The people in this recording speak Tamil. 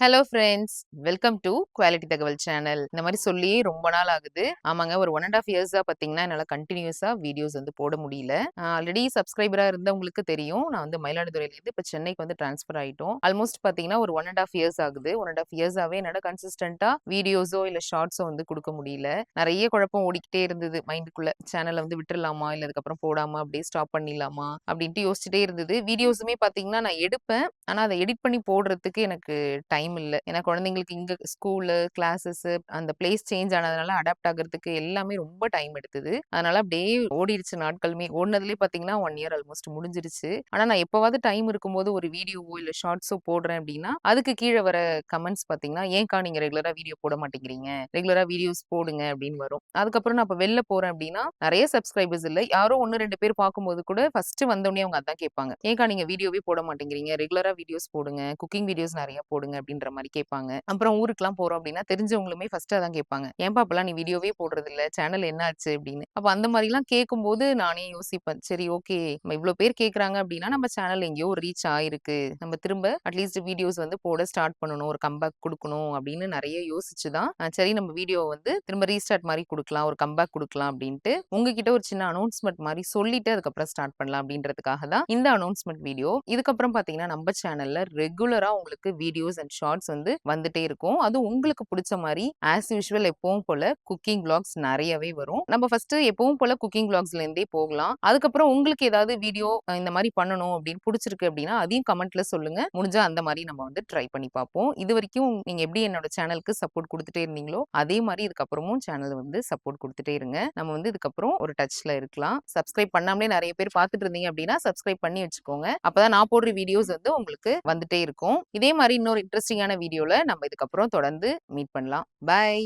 Hello friends welcome to quality தகவல் சேனல் இந்த மாதிரி சொல்லி ரொம்ப நாள் ஆகுது. ஆமாங்க ஒரு ஒன் அண்ட் ஆஃப் இயர்ஸா பார்த்தீங்கன்னா என்னால் கண்டினியூஸா வீடியோஸ் வந்து போட முடியல. ஆல்ரெடி சப்ஸ்கிரைபரா இருந்தவங்களுக்கு தெரியும். நான் வந்து மயிலாடுதுறையிலேருந்து இப்போ சென்னைக்கு வந்து ட்ரான்ஸ்ஃபர் ஆயிட்டோம். ஆல்மோஸ்ட் பார்த்தீங்கன்னா ஒரு ஒன் அண்ட் ஆஃப் இயர்ஸ் ஆகுது. ஒன் அண்ட் ஆஃப் இயர்ஸாவே என்னால் கன்சிஸ்டண்டா வீடியோஸோ இல்லை ஷார்ட்ஸோ வந்து கொடுக்க முடியல. நிறைய குழப்பம் ஓடிக்கிட்டே இருந்தது. மைண்டுக்குள்ள சேனலை வந்து விட்டுடலாமா இல்லை அதுக்கப்புறம் போடாமா அப்படியே ஸ்டாப் பண்ணிடலாமா? அப்படின்ட்டு யோசிச்சுட்டே இருந்தது. வீடியோஸுமே பார்த்தீங்கன்னா நான் எடுப்பேன். ஆனால் அதை எடிட் பண்ணி போடுறதுக்கு எனக்கு டைம் டைம் இல்லை. ஏன்னா குழந்தைங்களுக்கு இங்கே ஸ்கூலு கிளாஸஸ் அந்த பிளேஸ் சேஞ்ச் ஆனதுனால அடாப்ட் ஆகிறதுக்கு எல்லாமே ரொம்ப டைம் எடுத்தது. அதனால அப்படியே ஓடிடுச்சு நாட்களுமே. ஓடினதுலேயே பார்த்தீங்கன்னா ஒன் இயர் ஆல்மோஸ்ட் முடிஞ்சிருச்சு. ஆனால் நான் எப்போவாவது டைம் இருக்கும்போது ஒரு வீடியோவோ இல்லை ஷார்ட்ஸோ போடுறேன் அப்படின்னா அதுக்கு கீழே வர கமெண்ட்ஸ் பார்த்தீங்கன்னா ஏன்க்கா நீங்கள் ரெகுலராக வீடியோ போட மாட்டேங்கிறீங்க? ரெகுலராக வீடியோஸ் போடுங்க அப்படின்னு வரும். அதுக்கப்புறம் நான் இப்போ வெளில போகிறேன் அப்படின்னா நிறைய சப்ஸ்கிரைபர்ஸ் இல்லை. யாரோ ஒன்று ரெண்டு பேர் பார்க்கும்போது கூட ஃபர்ஸ்ட் வந்தோடனே அவங்க அதான் கேட்பாங்க. ஏன்க்கா நீங்கள் வீடியோவே போட மாட்டேங்கிறீங்க? ரெகுலராக வீடியோஸ் போடுங்க. குக்கிங் வீடியோஸ் நிறைய போடுங்க அப்படின்னு அப்படின்ற மாதிரி கேட்பாங்க அப்புறம் ஊருக்குலாம் போறோம் அப்படின்னா தெரிஞ்சவங்களுமே ஃபர்ஸ்ட் அதான் கேட்பாங்க ஏன்பா அப்பெல்லாம் நீ வீடியோவே போடுறது இல்ல சேனல் என்ன ஆச்சு? அப்படின்னு. அப்ப அந்த மாதிரி எல்லாம் கேட்கும்போது நானே யோசிப்பேன். சரி ஓகே. நம்ம இவ்வளவு பேர் கேட்கறாங்க அப்படின்னா நம்ம சேனல் எங்கேயோ ரீச் ஆயிருக்கு. நம்ம திரும்ப அட்லீஸ்ட் வீடியோஸ் வந்து போட ஸ்டார்ட் பண்ணணும். ஒரு கம்பேக் கொடுக்கணும் அப்படின்னு நிறைய யோசிச்சு தான் சரி நம்ம வீடியோ வந்து திரும்ப ரீஸ்டார்ட் மாதிரி கொடுக்கலாம். ஒரு கம்பேக் கொடுக்கலாம் அப்படின்ட்டு உங்ககிட்ட ஒரு சின்ன அனௌன்ஸ்மெண்ட் மாதிரி சொல்லிட்டு அதுக்கப்புறம் ஸ்டார்ட் பண்ணலாம் அப்படின்றதுக்காக தான் இந்த அனௌன்ஸ்மெண்ட் வீடியோ இதுக்கப்புறம் பாத்தீங்கன்னா நம்ம சேனல்ல ரெகுலரா உங்களுக்கு வீடியோஸ் அண்ட் ஷார்ட்ஸ் வந்து வந்துட்டே இருக்கும். அது உங்களுக்கு பிடிச்ச மாதிரி ஆஸ் யூஷுவல் எப்பவும் போல குக்கிங் பிளாக்ஸ் நிறையவே வரும். நம்ம ஃபர்ஸ்ட் எப்பவும் போல குக்கிங் பிளாக்ஸ்ல இருந்தே போகலாம். அதுக்கப்புறம் உங்களுக்கு ஏதாவது வீடியோ இந்த மாதிரி பண்ணணும் அப்படின்னு பிடிச்சிருக்கு அப்படின்னா அதையும் கமெண்ட்ல சொல்லுங்க. முடிஞ்சா அந்த மாதிரி நம்ம வந்து ட்ரை பண்ணி பார்ப்போம். இது வரைக்கும் நீங்க எப்படி என்னோட சேனலுக்கு சப்போர்ட் கொடுத்துட்டே இருந்தீங்களோ அதே மாதிரி இதுக்கப்புறமும் சேனல் வந்து சப்போர்ட் கொடுத்துட்டே இருங்க. நம்ம வந்து இதுக்கப்புறம் ஒரு டச்ல இருக்கலாம். சப்ஸ்கிரைப் பண்ணாமலே நிறைய பேர் பார்த்துட்டு இருந்தீங்க அப்படின்னா சப்ஸ்கிரைப் பண்ணி வச்சுக்கோங்க. அப்பதான் நான் போடுற வீடியோஸ் வந்து உங்களுக்கு வந்துட்டே இருக்கும். இதே மாதிரி இன்னொரு இன்ட்ரெஸ்டிங் இன்ட்ரெஸ்டிங்கான வீடியோவில் நம்ம இதுக்கப்புறம் தொடர்ந்து மீட் பண்ணலாம். பாய்